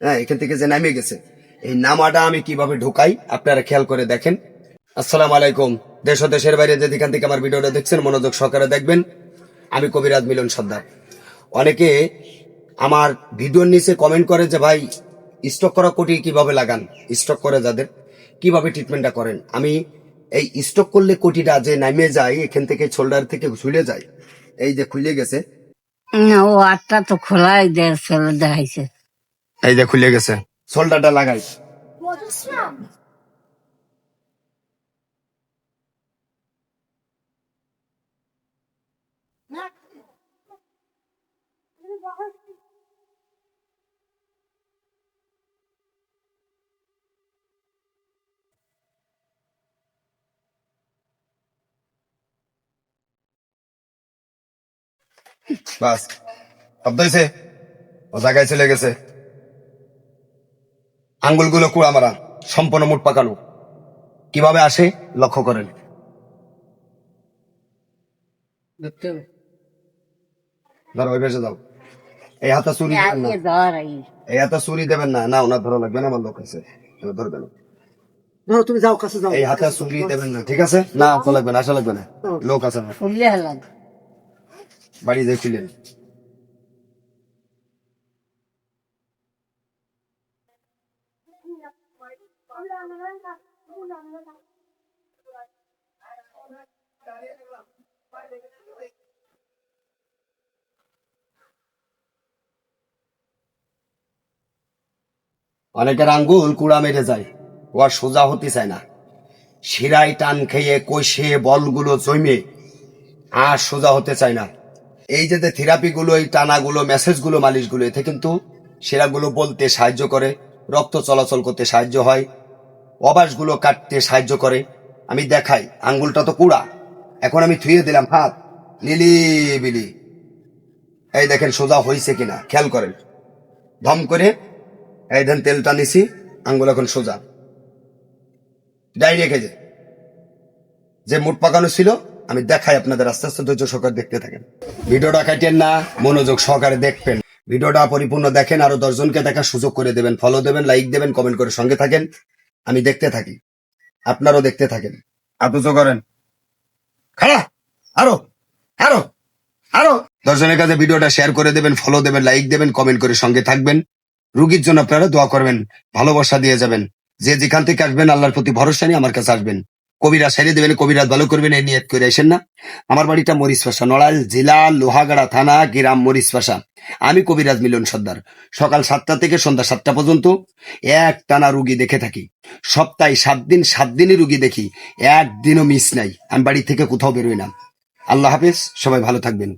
হ্যাঁ এখান থেকে যে নামে গেছে। এই নামাটা আমি কীভাবে ঢুকাই, আপনারা খেয়াল করে দেখেন। আসসালাম আলাইকুম। দেশ দেশের বাইরে যেখান থেকে আমার ভিডিওটা দেখছেন, মনোযোগ সহকারে দেখবেন। আমি কবিরাজ মিলন সর্দার। অনেকে আমার ভিডিওর নিচে কমেন্ট করে যে, ভাই স্টক করা কোটি কীভাবে লাগান? স্টক করে যাদের। কীভাবে ট্রিটমেন্টটা করেন? আমি, এই স্টক করলে কোটিটা যে নামে যায়, এখান থেকে শোল্ডার থেকে ঝুলে যায়, এই যে খুলে গেছে। ও আটটা তো খোলাই দেড়শো দেখাইছে। এই যে খুলে গেছে। শোল্ডারটা লাগাই। বাস শব্দ হয়েছে ও জায়গায় চলে গেছে। আঙ্গুলগুলো কুড়া মারা সম্পূর্ণ মুট পাকানো কীভাবে আসে লক্ষ্য করেন। ধরো ওই ভেসে যাও এই হাতে চুরি না। এই। হাতে চুরি দেবেন না। না ওনার ধরো লাগবে না আমার লোক আছে। এবার ধরবেন ধরো তুমি যাও কাছে যাও। এই হাতে চুরি দেবেন না ঠিক আছে? না লাগবে না আসা লাগবে না। লোক আছে না বাড়ি যাই অনেকের আঙ্গুল কুড়া মেরে যায়, ও আর সোজা হতে চায় না। শিরায় টান খেয়ে কষে বলগুলো জমে, আর সোজা হতে চায় না। এই যে থেরাপি গুলো এই টানাগুলো মেসেজগুলো মালিশগুলো এতে কিন্তু সেরাগুলো বলতে সাহায্য করে। রক্ত চলাচল করতে সাহায্য হয়, অবাসগুলো কাটতে সাহায্য করে। আমি দেখাই, আঙ্গুলটা তো কুড়া। এখন আমি থুয়ে দিলাম হাত লিলি বিলি এই দেখেন সোজা হয়েছে কিনা, খেয়াল করেন। ধম করে, এই দেন তেলটা নিছি, আঙ্গুল এখন সোজা। ডাইরেক্ট এই যে যে মুট পাকানো ছিল, আমি দেখাই আপনাদের, আস্তে আস্তে ধৈর্য সহকারে দেখতে থাকেন। ভিডিওটা কাটেন না, মনোযোগ সহকারে দেখবেন। ভিডিওটা পরিপূর্ণ দেখেন আরও দশজনকে দেখার সুযোগ করে দেবেন ফলো দেবেন লাইক দেবেন কমেন্ট করে সঙ্গে থাকেন। আমি দেখতে থাকি আপনারও দেখতে থাকেন। আতুচ করেন। খাড়া! আরও! আরও! আরও! দশজনের কাছে ভিডিওটা শেয়ার করে দেবেন ফলো দেবেন লাইক দেবেন কমেন্ট করে সঙ্গে থাকবেন। রুগীর জন্য আপনারা দোয়া করবেন ভালোবাসা দিয়ে যাবেন। যে যেখান থেকে আসবেন আল্লাহর প্রতি ভরসা নিয়ে আমার কাছে আসবেন। কবিরা সেরে দেবেন কবিরাজ ভালো করবেন, এই নিয়ত করে আসেন না। আমার বাড়িটা মরিস পাশা নড়াইল জেলা, লোহাগাড়া থানা, গ্রাম মরিস পাশা আমি কবিরাজ মিলন সর্দার। সকাল সাতটা থেকে সন্ধ্যা সাতটা পর্যন্ত এক টানা রুগী দেখে থাকি। সপ্তাহে সাত দিন, সাত দিনই রুগী দেখি। একদিনও মিস নাই। আমি বাড়ি থেকে কোথাও বেরোই না। আল্লাহ হাফেজ, সবাই ভালো থাকবেন।